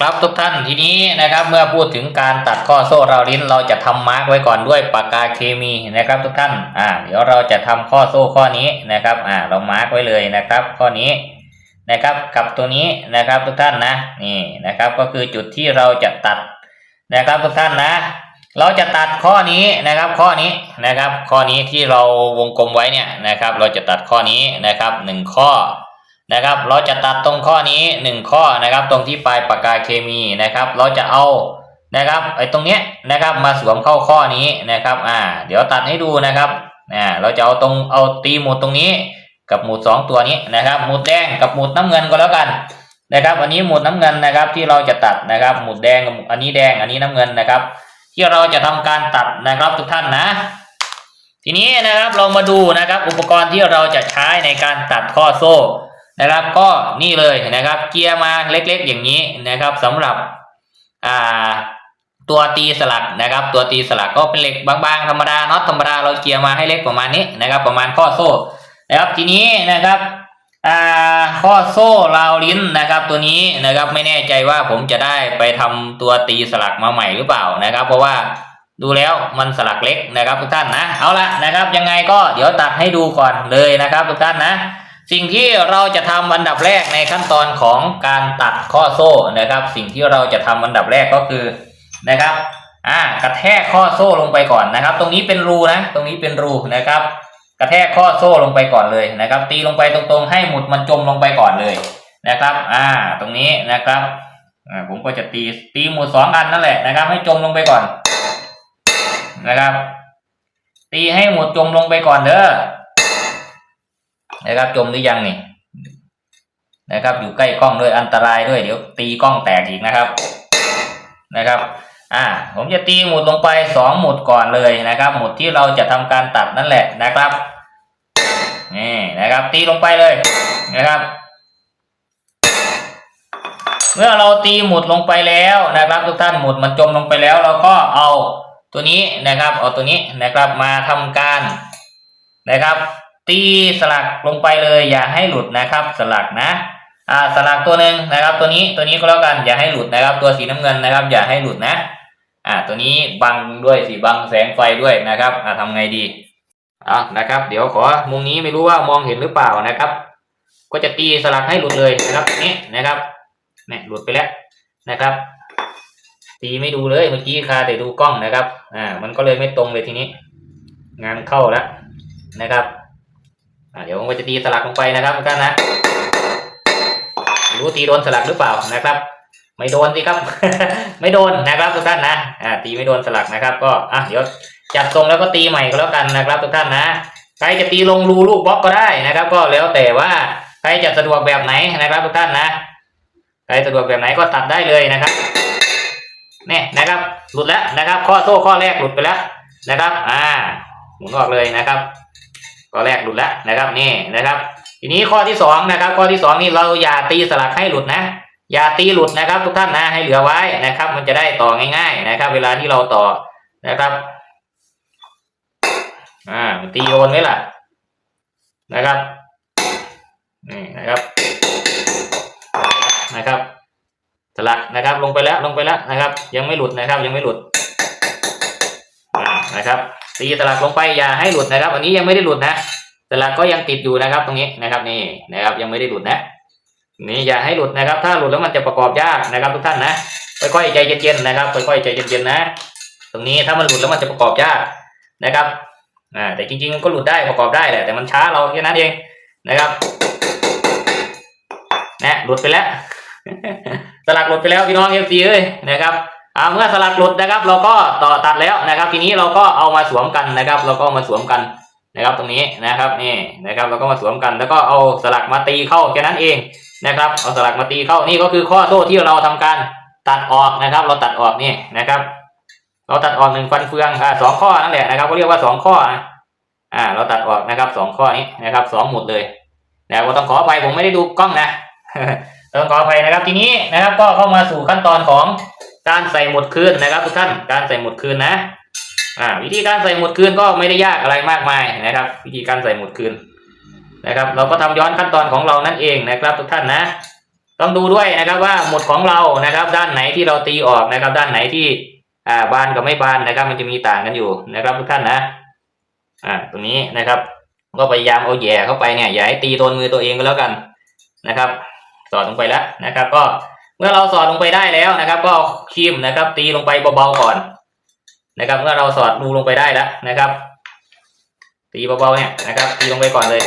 ครับทุกท่านทีนี้นะครับเมื่อพูดถึงการตัดข้อโซ่ราลิ้นเราจะทำมาร์กไว้ก่อนด้วยปากกาเคมีนะครับ ทุกท่านอ่าเดี๋ยวเราจะทำข้อโซ่ข้อนี้นะครับอ่าเรามาร์กไว้เลยนะครับ ข้อนี้นะครับกับตัวนี้นะครับทุกท่านนะนี่นะครับก็คือจุดที่เราจะตัดนะครับทุกท่านนะ เราจะตัดข้อนี้นะครับ ข้อนี้นะครับ ข้อนี้ที่เราวงกลมไว้เนี่ยนะครับ เราจะตัดข้อนี้นะครับหนึ่งข้อ นะครับ เราจะตัดตรงข้อนี้หนึ่งข้อนะครับ ตรงที่ปลายปากกาเคมีนะครับ เราจะเอานะครับไอ้ตรงเนี้ยนะครับมาสวมเข้าข้อนี้นะครับอ่าเดี๋ยวตัดให้ดูนะครับอ่าเราจะเอาตรงเอาตีหมุดตรงนี้ กับหมุดสองตัวนี้นะครับ หมุดแดงกับหมุดน้ำเงินก็แล้วกันนะครับอันนี้หมุดน้ำเงินนะครับที่เราจะตัดนะครับหมุดแดงกับอันนี้แดงอันนี้น้ำเงินนะครับ ที่เราจะทำการตัดนะครับทุกท่านนะ ทีนี้นะครับเรามาดูนะครับอุปกรณ์ที่เราจะใช้ในการตัดข้อโซ่ นะครับก็นี่เลยนะครับ เกียร์มาเล็กๆ อย่างนี้นะครับสำหรับอ่าตัวตีสลักนะครับ ตัวตีสลักก็เป็นเหล็กบางๆธรรมดาน็อตธรรมดาเราเกียร์มาให้เล็กประมาณนี้นะครับ ประมาณข้อโซ่นะครับทีนี้นะครับอ่าข้อโซ่ราวลิ้นนะครับ ตัวนี้นะครับไม่แน่ใจว่าผมจะได้ไปทำตัวตีสลักมาใหม่หรือเปล่านะครับ เพราะว่าดูแล้วมันสลักเล็กนะครับทุกท่านนะเอาละนะครับ ยังไงก็เดี๋ยวตัดให้ดูก่อนเลยนะครับทุกท่านนะ สิ่งที่เราจะทำอันดับแรกในขั้นตอนของการตัดข้อโซ่นะครับ สิ่งที่เราจะทำอันดับแรกก็คือนะครับอ่ากระแทกข้อโซ่ลงไปก่อนนะครับ ตรงนี้เป็นรูนะ ตรงนี้เป็นรูนะครับ กระแทกข้อโซ่ลงไปก่อนเลยนะครับ ตีลงไปตรงๆ ให้หมุดมันจมลงไปก่อนเลยนะครับ อ่า ตรงนี้นะครับอ่าผมก็จะตีตีหมุดสองอันนั่นแหละนะครับ ให้จมลงไปก่อนนะครับ ตีให้หมุดจมลงไปก่อนเด้อ นะครับ จมหรือยังนี่นะครับ อยู่ใกล้กล้องด้วยอันตรายด้วยเดี๋ยวตีกล้องแตกอีกนะครับ นะครับ อ่า ผมจะตีหมุดลงไปสองหมุดก่อนเลยนะครับ หมุดที่เราจะทำการตัดนั่นแหละนะครับนี่นะครับ ตีลงไปเลยนะครับ เมื่อเราตีหมุดลงไปแล้วนะครับ ทุกท่านหมุดมันจมลงไปแล้ว เราก็เอาตัวนี้นะครับ เอาตัวนี้นะครับมาทำการนะครับ ตีสลักลงไปเลย อย่าให้หลุดนะครับ สลักนะอ่าสลักตัวหนึ่งนะครับ ตัวนี้ตัวนี้ก็แล้วกันอย่าให้หลุดนะครับ ตัวสีน้ำเงินนะครับ อย่าให้หลุดนะอ่าตัวนี้บังด้วยสีบังแสงไฟด้วยนะครับอ่าทำไงดีอ่านะครับ เดี๋ยวขอมุมนี้ไม่รู้ว่ามองเห็นหรือเปล่านะครับ ก็จะตีสลักให้หลุดเลยนะครับนี่นะครับเนี่ยหลุดไปแล้วนะครับ ตีไม่ดูเลยเมื่อกี้คาแต่ดูกล้องนะครับอ่ามันก็เลยไม่ตรงเลยทีนี้ งานเข้าแล้วนะครับ เดี๋ยวผมก็จะตีสลักลงไปนะครับทุกท่านนะรู้ตีโดนสลักหรือเปล่านะครับ ไม่โดนสิครับ ไม่โดนนะครับทุกท่านนะอ่าตีไม่โดนสลักนะครับ ก็อะเดี๋ยวจัดทรงแล้วก็ตีใหม่ก็แล้วกันนะครับ ทุกท่านนะใครจะตีลงรูลูกบล็อกก็ได้นะครับ ก็แล้วแต่ว่าใครจะสะดวกแบบไหนนะครับ ทุกท่านนะใครสะดวกแบบไหนก็ตัดได้เลยนะครับเนี่ยนะครับ หลุดแล้วนะครับ ข้อโซ่ข้อแรกหลุดไปแล้วนะครับ อ่าหมุนออกเลยนะครับ ข้อแรกหลุดแล้วนะครับนี่นะครับ ทีนี้ข้อที่สองนะครับข้อที่สองนี่เราอย่าตีสลักให้หลุดนะ อย่าตีหลุดนะครับ ทุกท่านนะให้เหลือไว้นะครับ มันจะได้ต่อง่าย ๆนะครับ เวลาที่เราต่อนะครับอ่าตีโดนไหมล่ะนะครับนี่นะครับนะครับสลักนะครับลงไปแล้วลงไปแล้วนะครับ ยังไม่หลุดนะครับ ยังไม่หลุดนะครับ ตีสลักลงไปอย่าให้หลุดนะครับ อันนี้ยังไม่ได้หลุดนะสลักก็ยังติดอยู่นะครับตรงนี้นะครับนี่นะครับ ยังไม่ได้หลุดนะนี่อย่าให้หลุดนะครับ ถ้าหลุดแล้วมันจะประกอบยากนะครับ ทุกท่านนะค่อยๆใจเย็นๆนะครับค่อยๆใจเย็นๆนะ ตรงนี้ถ้ามันหลุดแล้วมันจะประกอบยากนะครับอ่าแต่จริงๆมันก็หลุดได้ประกอบได้แหละแต่มันช้าเราแค่นั้นเองนะครับนะหลุดไปแล้วสลักหลุดไปแล้วพี่น้องเอฟซีเอ้ยนะครับ อ่าเมื่อสลักหลุดนะครับ เราก็ต่อตัดแล้วนะครับ ทีนี้เราก็เอามาสวมกันนะครับ เราก็เอามาสวมกันนะครับ ตรงนี้นะครับนี่นะครับ เราก็มาสวมกัน แล้วก็เอาสลักมาตีเข้าแค่นั้นเองนะครับ เอาสลักมาตีเข้านี่ก็คือข้อโซ่ที่เราทำการตัดออกนะครับ เราตัดออกนี่นะครับ เราตัดออกหนึ่งฟันเฟืองอ่าสองข้อนั่นแหละนะครับก็เรียกว่าสองข้อนะอ่า เราตัดออกนะครับสองข้อนี้นะครับสองหมุดเลยนะครับต้องขออภัยผมไม่ได้ดูกล้องนะต้องขออภัยนะครับ ทีนี้นะครับ ก็เข้ามาสู่ขั้นตอนของ การใส่หมดคืนนะครับ ทุกท่านการใส่หมดคืนนะอ่าวิธีการใส่หมดคืนก็ไม่ได้ยากอะไรมากมายนะครับ วิธีการใส่หมดคืนนะครับ เราก็ทำย้อนขั้นตอนของเรานั่นเองนะครับ ทุกท่านนะ ต้องดูด้วยนะครับว่าหมดของเรานะครับ ด้านไหนที่เราตีออกนะครับ ด้านไหนที่อ่าบานกับไม่บานนะครับ มันจะมีต่างกันอยู่นะครับ ทุกท่านนะอ่าตรงนี้นะครับ ก็พยายามเอาแย่เข้าไปเนี่ยอย่าให้ตีโดนมือตัวเองก็แล้วกันนะครับสอดลงไปแล้วนะครับ ก็ มื่อเราสอดลงไปได้แล้วนะครับ ก็ครีมนะครับ ตีลงไปเบาๆก่อนนะครับ เมื่อเราสอดรูลงไปได้แล้วนะครับ ตีเบาๆเนี่ยนะครับ ตีลงไปก่อนเลย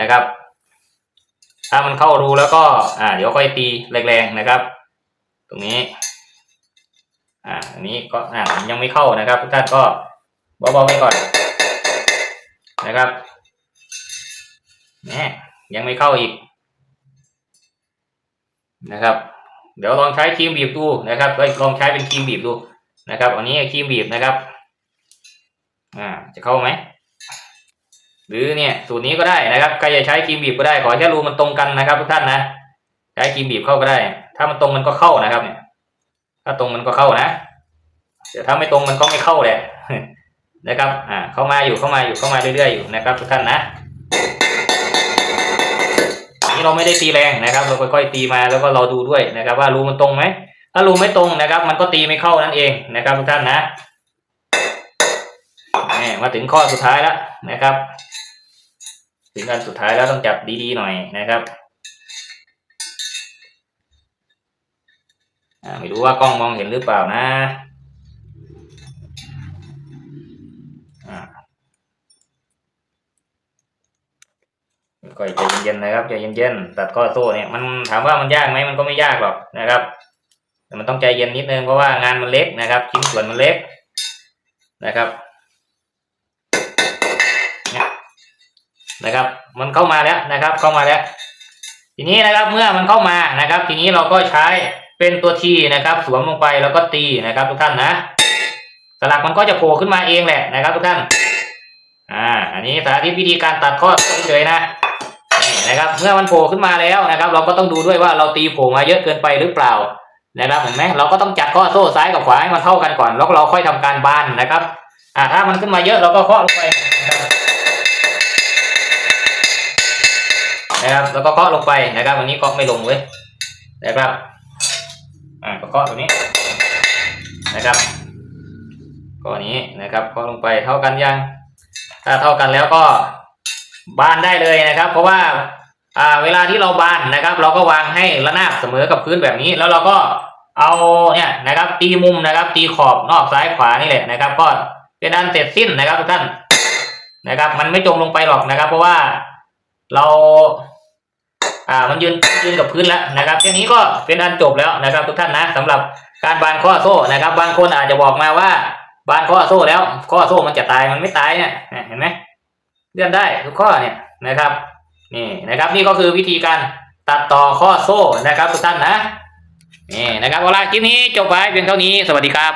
นะครับ ถ้ามันเข้ารูแล้วก็อ่าเดี๋ยวค่อยตีแรงๆนะครับ ตรงนี้ อ่าอันนี้ก็อ่ายังไม่เข้านะครับทุกท่านก็เบาๆไปก่อนนะครับเนี่ยยังไม่เข้าอีก นะครับ เดี๋ยวลองใช้ครีมบีบดูนะครับก็ลองใช้เป็นครีมบีบดูนะครับ อันนี้ครีมบีบนะครับ อ่า จะเข้าไหมหรือเนี่ยสูตรนี้ก็ได้นะครับใครจะใช้ครีมบีบก็ได้ขอแค่รูมันตรงกันนะครับ ทุกท่านนะใช้ครีมบีบเข้าก็ได้ ถ้ามันตรงมันก็เข้านะครับเนี่ย ถ้าตรงมันก็เข้านะเดี๋ยวถ้าไม่ตรงมันก็ไม่เข้าแหละนะครับ อ่า เข้ามาอยู่เข้ามาอยู่เข้ามาเรื่อยๆอยู่นะครับ ทุกท่านนะ นี่เราไม่ได้ตีแรงนะครับ เราค่อยๆตีมาแล้วก็เราดูด้วยนะครับ ว่ารูมันตรงไหมถ้ารูไม่ตรงนะครับ มันก็ตีไม่เข้านั่นเองนะครับทุกท่านนะนี่มาถึงข้อสุดท้ายแล้วนะครับ ถึงอันสุดท้ายแล้วต้องจับดีๆหน่อยนะครับไม่รู้ว่ากล้องมองเห็นหรือเปล่านะ อ่าค่อยใจ เย็นๆนะครับใจเย็นๆตัดข้อโซ่เนี่ยมันถามว่ามันยากไหมมันก็ไม่ยากหรอกนะครับแต่มันต้องใจเย็นนิดนึงเพราะว่างานมันเล็กนะครับชิ้นส่วนมันเล็กนะครับเนี่ยนะครับ มันเข้ามาแล้วนะครับ เข้ามาแล้ว ทีนี้นะครับเมื่อมันเข้ามานะครับ ทีนี้เราก็ใช้เป็นตัวทีนะครับ สวมลงไปแล้วก็ตีนะครับ ทุกท่านนะสลักมันก็จะโผล่ขึ้นมาเองแหละนะครับ ทุกท่านอ่า อันนี้สาธิตวิธีการตัดข้อเฉยๆนะ นะครับ เมื่อมันโผล่ขึ้นมาแล้วนะครับ เราก็ต้องดูด้วยว่าเราตีโผล่มาเยอะเกินไปหรือเปล่านะครับเห็นไหมเราก็ต้องจัดข้อโซ่ซ้ายกับขวาให้มันเท่ากันก่อน แล้วเราค่อยทำการบานนะครับอ่าถ้ามันขึ้นมาเยอะเราก็เคาะลงไปนะครับนะครับ แล้วก็เคาะลงไปนะครับวันนี้เคาะไม่ลงเว้ยนะครับอ่าก็เคาะตัวนี้นะครับก้อนนี้นะครับเคาะลงไปเท่ากันยัง ถ้าเท่ากันแล้วก็บานได้เลยนะครับ เพราะว่า อ่าเวลาที่เราบานนะครับ เราก็วางให้ระนาบเสมอกับพื้นแบบนี้ แล้วเราก็เอาเนี่ยนะครับ ตีมุมนะครับ ตีขอบนอกซ้ายขวานี่แหละนะครับ ก็เป็นอันเสร็จสิ้นนะครับทุกท่านนะครับ มันไม่จมลงไปหรอกนะครับ เพราะว่าเราอ่ามันยืนยืนกับพื้นแล้วนะครับแค่นี้ก็เป็นอันจบแล้วนะครับ ทุกท่านนะสำหรับการบานข้อโซ่นะครับ บางคนอาจจะบอกมาว่า บานข้อโซ่แล้ว ข้อโซ่มันจะตายมันไม่ตายเนี่ยเห็นไหมเลื่อนได้ทุกข้อเนี่ยนะครับ นี่นะครับนี่ก็คือวิธีการตัดต่อข้อโซ่นะครับทุกท่านนะนี่นะครับเวละคลิปนี้จบไปเพียงเท่านี้สวัสดีครับ